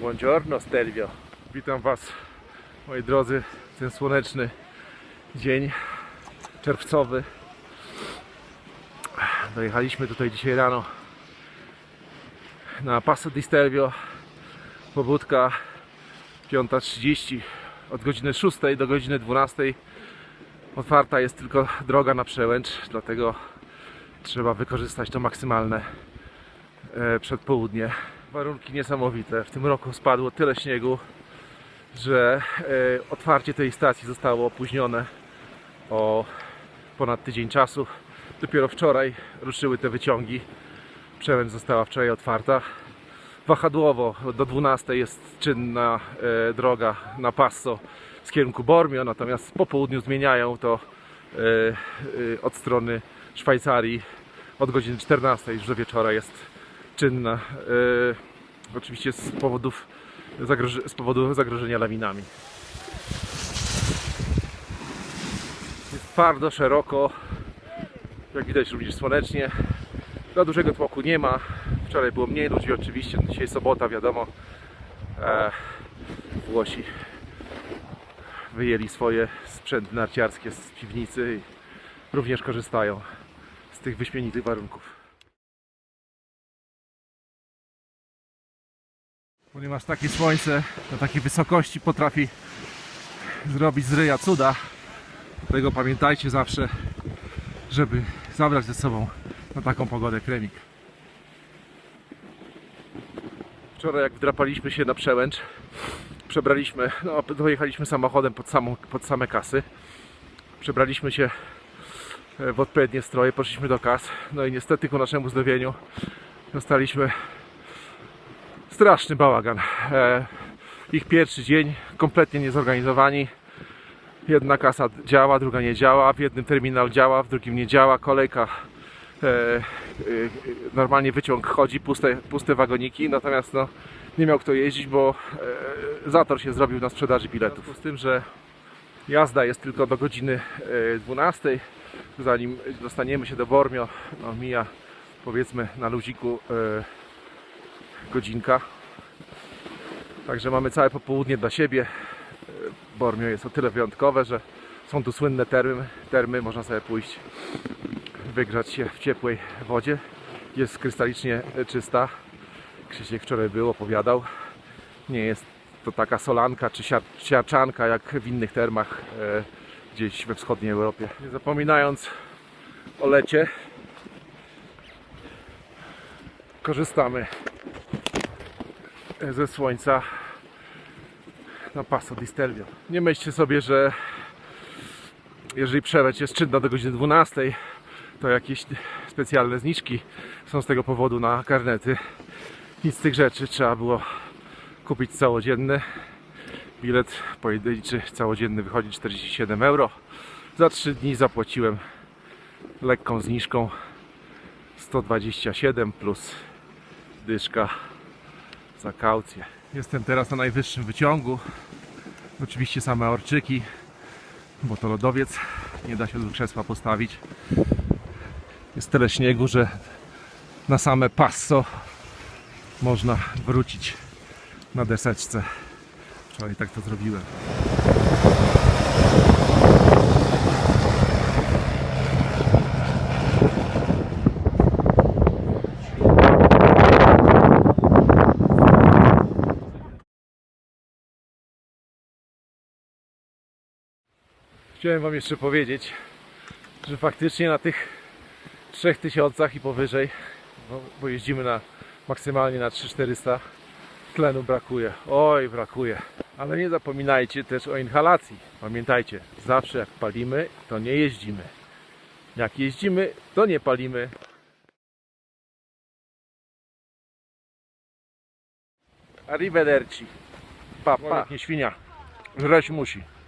Buongiorno Stelvio. Witam Was, moi drodzy, ten słoneczny dzień czerwcowy. Dojechaliśmy tutaj dzisiaj rano na Passo di Stelvio. Pobudka 5.30 od godziny 6 do godziny 12. Otwarta jest tylko droga na przełęcz, dlatego trzeba wykorzystać to maksymalne e, przedpołudnie. Warunki niesamowite. W tym roku spadło tyle śniegu, że e, otwarcie tej stacji zostało opóźnione o ponad tydzień czasu. Dopiero wczoraj ruszyły te wyciągi. Przełęcz została wczoraj otwarta. Wahadłowo do 12 jest czynna e, droga na Passo z kierunku Bormio, natomiast po południu zmieniają to e, od strony Szwajcarii od godziny 14 już do wieczora jest czynna. Oczywiście z powodów z powodu zagrożenia lawinami. Jest twardo, szeroko. Jak widać również słonecznie. Za dużego tłoku nie ma. Wczoraj było mniej ludzi oczywiście. Dzisiaj sobota, wiadomo. E, Włosi wyjęli swoje sprzęty narciarskie z piwnicy i również korzystają z tych wyśmienitych warunków. Ponieważ takie słońce na takiej wysokości potrafi zrobić z ryja cuda, dlatego pamiętajcie zawsze, żeby zabrać ze sobą na taką pogodę kremik. Wczoraj jak wdrapaliśmy się na przełęcz, przebraliśmy, no dojechaliśmy samochodem pod, samą, pod same kasy. Przebraliśmy się e, w odpowiednie stroje, poszliśmy do kas. No i niestety ku naszemu zdowieniu dostaliśmy straszny bałagan. E, ich pierwszy dzień, kompletnie niezorganizowani. Jedna kasa działa, druga nie działa. W jednym terminal działa, w drugim nie działa. Kolejka, e, e, normalnie wyciąg chodzi, puste, puste wagoniki. Natomiast no, nie miał kto jeździć, bo zator się zrobił na sprzedaży biletów. Z tym, że jazda jest tylko do godziny e, 12. Zanim dostaniemy się do Bormio, no, mija powiedzmy na luziku godzinka. Także mamy całe popołudnie dla siebie. Bormio jest o tyle wyjątkowe, że są tu słynne termy, termy można sobie pójść wygrzać się w ciepłej wodzie. Jest krystalicznie czysta. Krzysiek wczoraj był, opowiadał. Nie jest to taka solanka czy siar- siarczanka jak w innych termach e, gdzieś we wschodniej Europie. Nie zapominając o lecie, korzystamy ze słońca na Passo di Stelvio. Nie myślcie sobie, że jeżeli przełęcz jest czynna do godziny 12, to jakieś specjalne zniżki są z tego powodu na karnety. Nic z tych rzeczy. Trzeba było kupić całodzienny. Bilet pojedynczy całodzienny wychodzi 47 euro. Za 3 dni zapłaciłem lekką zniżką 127 plus dyszka za kaucję. Jestem teraz na najwyższym wyciągu. Oczywiście same orczyki, bo to lodowiec. Nie da się tu krzesła postawić. Jest tyle śniegu, że na same passo można wrócić na deseczce. Wczoraj tak to zrobiłem. Chciałem Wam jeszcze powiedzieć, że faktycznie na tych 3000 i powyżej, no, bo jeździmy na maksymalnie na 3400, tlenu brakuje. Oj, brakuje. Ale nie zapominajcie też o inhalacji. Pamiętajcie, zawsze jak palimy, to nie jeździmy. Jak jeździmy, to nie palimy. Arrivederci. Papa. Nie świnia. Żreć musi.